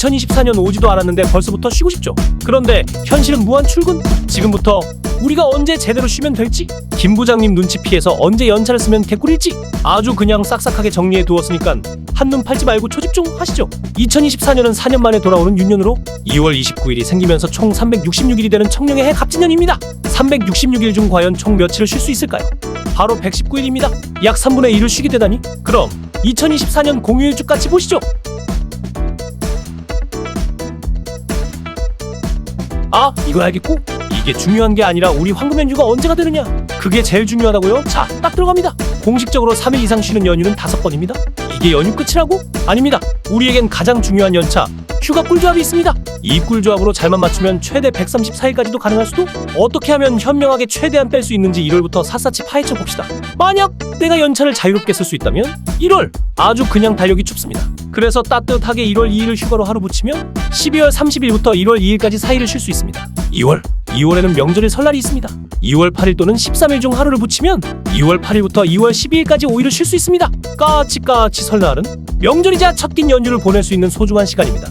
2024년 오지도 않았는데 벌써부터 쉬고 싶죠. 그런데 현실은 무한 출근. 지금부터 우리가 언제 제대로 쉬면 될지? 김 부장님 눈치 피해서 언제 연차를 쓰면 개꿀일지? 아주 그냥 싹싹하게 정리해 두었으니까 한눈 팔지 말고 초집중 하시죠. 2024년은 4년 만에 돌아오는 윤년으로 2월 29일이 생기면서 총 366일이 되는 청룡의 해 갑진년입니다. 366일 중 과연 총 며칠을 쉴 수 있을까요? 바로 119일입니다. 약 3분의 1을 쉬게 되다니? 그럼 2024년 공휴일주 같이 보시죠 아 이거 알겠고? 이게 중요한 게 아니라 우리 황금 연휴가 언제가 되느냐? 그게 제일 중요하다고요? 자 딱 들어갑니다. 공식적으로 3일 이상 쉬는 연휴는 5번입니다. 이게 연휴 끝이라고? 아닙니다. 우리에겐 가장 중요한 연차 휴가 꿀조합이 있습니다. 이 꿀조합으로 잘만 맞추면 최대 134일까지도 가능할 수도? 어떻게 하면 현명하게 최대한 뺄 수 있는지 1월부터 샅샅이 파헤쳐 봅시다. 만약 내가 연차를 자유롭게 쓸 수 있다면 1월! 아주 그냥 달력이 춥습니다. 그래서 따뜻하게 1월 2일을 휴가로 하루 붙이면 12월 30일부터 1월 2일까지 4일을 쉴 수 있습니다. 2월! 2월에는 명절일 설날이 있습니다. 2월 8일 또는 13일 중 하루를 붙이면 2월 8일부터 2월 12일까지 5일을 쉴 수 있습니다. 까치까치 설날은 명절이자 첫낀 연휴를 보낼 수 있는 소중한 시간입니다.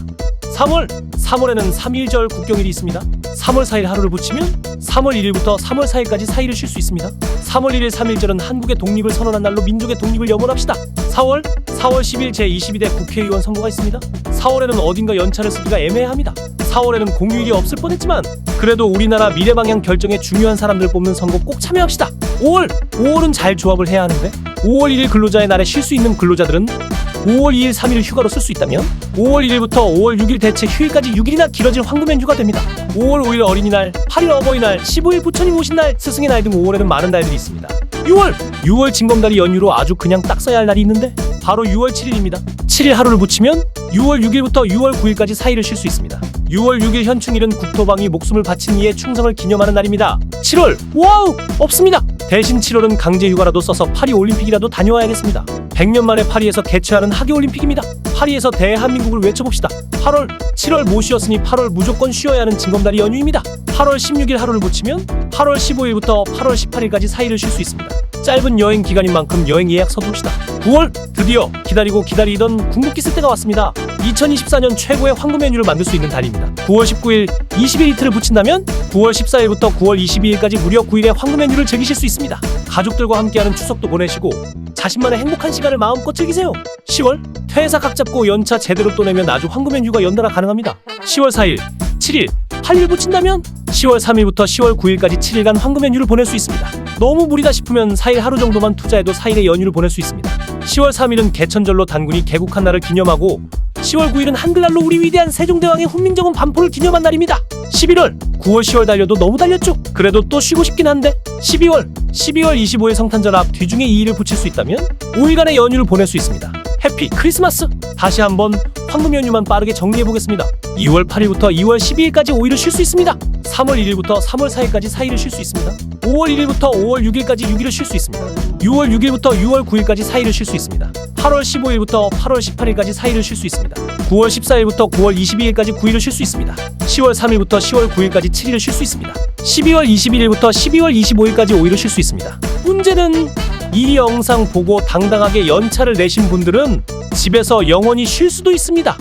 3월 3월에는 3일절 국경일이 있습니다. 3월 4일 하루를 붙이면 3월 1일부터 3월 4일까지 4일을 쉴 수 있습니다. 3월 1일 3일절은 한국의 독립을 선언한 날로 민족의 독립을 염원합시다. 4월 4월 10일 제22대 국회의원 선거가 있습니다. 4월에는 어딘가 연차를 쓰기가 애매합니다. 4월에는 공휴일이 없을 뻔했지만 그래도 우리나라 미래 방향 결정에 중요한 사람들 뽑는 선거 꼭 참여합시다. 5월 5월은 잘 조합을 해야 하는데 5월 1일 근로자의 날에 쉴 수 있는 근로자들은 5월 2일 3일 휴가로 쓸 수 있다면 5월 1일부터 5월 6일 대체 휴일까지 6일이나 길어질 황금연 휴가 됩니다. 5월 5일 어린이날, 8일 어버이날, 15일 부처님 오신 날, 스승의 날 등 5월에는 많은 날들이 있습니다. 6월! 6월 징검다리 연휴로 아주 그냥 딱 써야 할 날이 있는데 바로 6월 7일입니다. 7일 하루를 붙이면 6월 6일부터 6월 9일까지 4일을 쉴 수 있습니다. 6월 6일 현충일은 국토방위 목숨을 바친 이의 충성을 기념하는 날입니다. 7월! 와우! 없습니다! 대신 7월은 강제 휴가라도 써서 파리 올림픽이라도 다녀와야겠습니다. 100년 만에 파리에서 개최하는 하계올림픽입니다. 파리에서 대한민국을 외쳐봅시다. 8월, 7월 못 쉬었으니 8월 무조건 쉬어야 하는 징검다리 연휴입니다. 8월 16일 하루를 붙이면 8월 15일부터 8월 18일까지 4일을 쉴수 있습니다. 짧은 여행 기간인 만큼 여행 예약 서두릅시다. 9월 드디어 기다리고 기다리던 궁극기 쓸 때가 왔습니다. 2024년 최고의 황금 메뉴를 만들 수 있는 달입니다. 9월 19일 20일 이틀을 붙인다면 9월 14일부터 9월 22일까지 무려 9일의 황금 메뉴를 즐기실 수 있습니다. 가족들과 함께하는 추석도 보내시고 자신만의 행복한 시간을 마음껏 즐기세요. 10월 퇴사 각 잡고 연차 제대로 또 내면 아주 황금 메뉴가 연달아 가능합니다. 10월 4일, 7일, 8일 붙인다면 10월 3일부터 10월 9일까지 7일간 황금 연 휴를 보낼 수 있습니다. 너무 무리다 싶으면 4일 하루 정도만 투자해도 4일의 연휴를 보낼 수 있습니다. 10월 3일은 개천절로 단군이 개국한 날을 기념하고 10월 9일은 한글날로 우리 위대한 세종대왕의 훈민정음 반포를 기념한 날입니다. 11월, 9월, 10월 달려도 너무 달렸죠? 그래도 또 쉬고 싶긴 한데 12월, 12월 25일 성탄절 앞 뒤중에 2일을 붙일 수 있다면 5일간의 연휴를 보낼 수 있습니다. 해피 크리스마스! 다시 한번 황금 연휴만 빠르게 정리해 보겠습니다. 2월 8일부터 2월 12일까지 5일을 쉴 수 있습니다. 3월 1일부터 3월 4일까지 4일을 쉴 수 있습니다. 5월 1일부터 5월 6일까지 6일을 쉴 수 있습니다. 6월 6일부터 6월 9일까지 4일을 쉴 수 있습니다. 8월 15일부터 8월 18일까지 4일을 쉴 수 있습니다. 9월 14일부터 9월 22일까지 9일을 쉴 수 있습니다. 10월 3일부터 10월 9일까지 7일을 쉴 수 있습니다. 12월 21일부터 12월 25일까지 5일을 쉴 수 있습니다. 문제는 이 영상 보고 당당하게 연차를 내신 분들은 집에서 영원히 쉴 수도 있습니다.